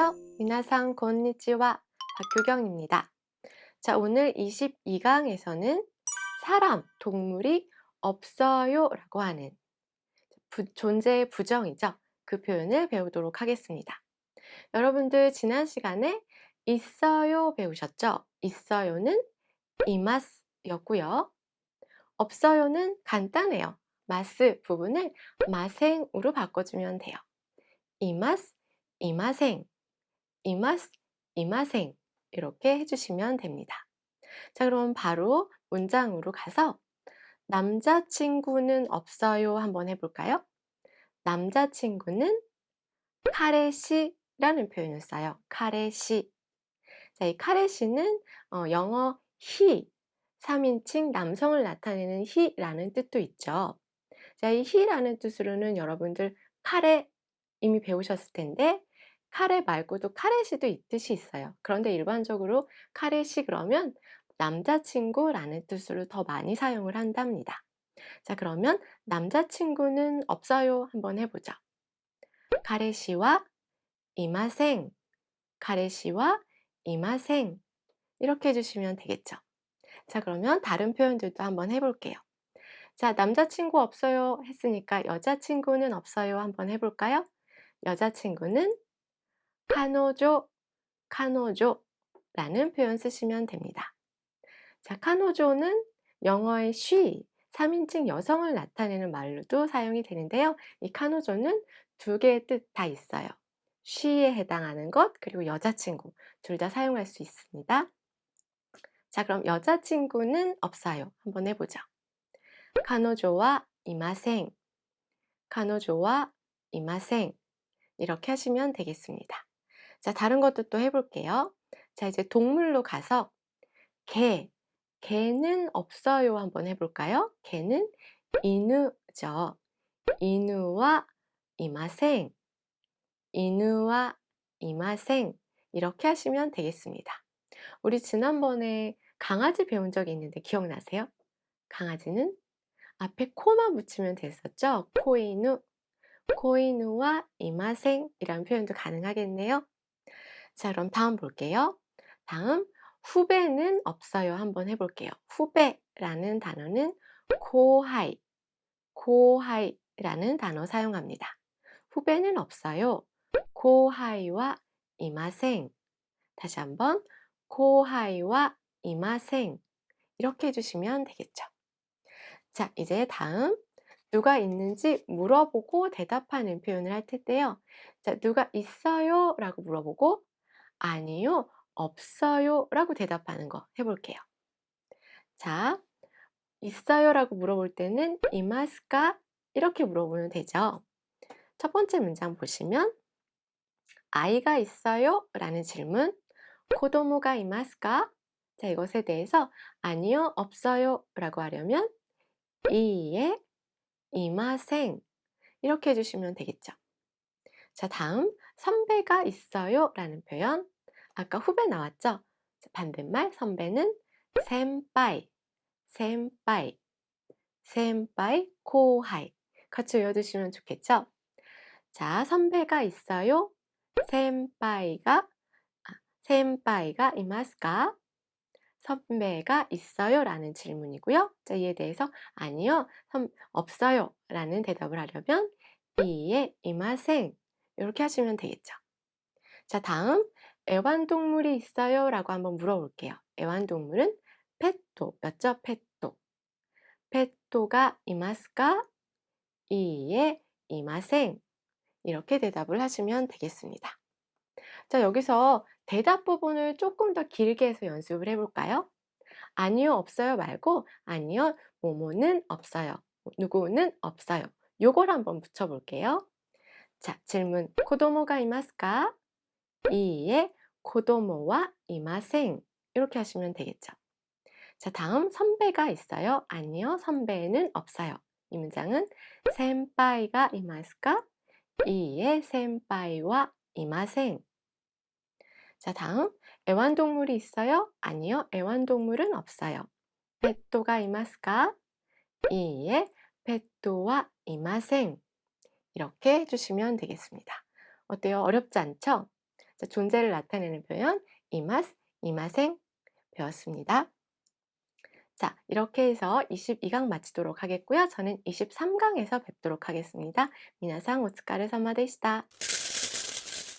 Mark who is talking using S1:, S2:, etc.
S1: 안녕하세요. 미나상 곤니치와 박규경입니다. 자, 오늘 22강에서는 사람, 동물이 없어요 라고 하는 부, 존재의 부정이죠. 그 표현을 배우도록 하겠습니다. 여러분들 지난 시간에 있어요 배우셨죠? 있어요는 이마스 였고요. 없어요는 간단해요. 마스 부분을 마생으로 바꿔주면 돼요. 이마스, 이마생, 이마스, 이마생 이렇게 해주시면 됩니다. 자, 그럼 바로 문장으로 가서 남자친구는 없어요 한번 해볼까요? 남자친구는 카레시라는 표현을 써요. 카레시. 자, 이 카레시는 어, 영어 he, 3인칭 남성을 나타내는 he라는 뜻도 있죠. 자, 이 he라는 뜻으로는 여러분들 카레 이미 배우셨을 텐데 카레 말고도 카레시도 이 뜻이 있어요. 그런데 일반적으로 카레시 그러면 남자친구라는 뜻으로 더 많이 사용을 한답니다. 자, 그러면 남자친구는 없어요. 한번 해보죠. 카레시와 이마생, 카레시와 이마생 이렇게 해주시면 되겠죠. 자, 그러면 다른 표현들도 한번 해볼게요. 자, 남자친구 없어요 했으니까 여자친구는 없어요 한번 해볼까요? 여자친구는 카노조, 카노조 라는 표현 쓰시면 됩니다. 자, 카노조는 영어의 she, 3인칭 여성을 나타내는 말로도 사용이 되는데요. 이 카노조는 두 개의 뜻 다 있어요. she에 해당하는 것, 그리고 여자친구 둘 다 사용할 수 있습니다. 자, 그럼 여자친구는 없어요. 한번 해보죠. 카노조와 이마생, 카노조와 이마생 이렇게 하시면 되겠습니다. 자, 다른 것도 또 해볼게요. 자, 이제 동물로 가서 개, 개는 없어요 한번 해볼까요? 개는 이누죠. 이누와 이마생, 이누와 이마생 이렇게 하시면 되겠습니다. 우리 지난번에 강아지 배운 적이 있는데 기억나세요? 강아지는 앞에 코만 붙이면 됐었죠? 코이누, 코이누와 이마생 이라는 표현도 가능하겠네요. 자, 그럼 다음 볼게요. 다음 후배는 없어요. 한번 해볼게요. 후배라는 단어는 코하이, 코하이라는 단어 사용합니다. 후배는 없어요. 코하이와 이마생. 다시 한번 코하이와 이마생. 이렇게 해주시면 되겠죠. 자, 이제 다음 누가 있는지 물어보고 대답하는 표현을 할 텐데요. 자, 누가 있어요? 라고 물어보고 아니요, 없어요 라고 대답하는 거 해볼게요. 자, 있어요 라고 물어볼 때는 이마스까? 이렇게 물어보면 되죠. 첫 번째 문장 보시면 아이가 있어요? 라는 질문 코도모가 이마스까? 자, 이것에 대해서 아니요, 없어요 라고 하려면 이에 이마생 이렇게 해주시면 되겠죠. 자, 다음 선배가 있어요 라는 표현 아까 후배 나왔죠? 반대말 선배는 센파이, 센파이, 센파이, 코하이 같이 외워두시면 좋겠죠? 자, 선배가 있어요. 센파이가 아, 센파이가 이마스까? 선배가 있어요? 라는 질문이고요. 자, 이에 대해서 아니요, 선, 없어요 라는 대답을 하려면 이에 이마생 이렇게 하시면 되겠죠. 자, 다음 애완동물이 있어요? 라고 한번 물어볼게요. 애완동물은 페토였죠? 페토. 페토가 이마스까? 이에 이마생. 이렇게 대답을 하시면 되겠습니다. 자, 여기서 대답 부분을 조금 더 길게 해서 연습을 해볼까요? 아니요, 없어요 말고 아니요, 모모는 없어요. 누구는 없어요. 요걸 한번 붙여볼게요. 자, 질문. 코도모가 이마스까? 이에 코도모와 이마생 이렇게 하시면 되겠죠. 자, 다음 선배가 있어요. 아니요, 선배는 없어요. 이 문장은 센파이가 이마스까? 이에 센파이와 이마생 자, 다음 애완동물이 있어요? 아니요, 애완동물은 없어요. 페토가 이마스까? 이에 페토와 이마생 이렇게 해주시면 되겠습니다. 어때요? 어렵지 않죠? 자, 존재를 나타내는 표현 이맛, 이마생 배웠습니다. 자, 이렇게 해서 22강 마치도록 하겠고요. 저는 23강에서 뵙도록 하겠습니다. 미나상 오츠카레 사마데시다.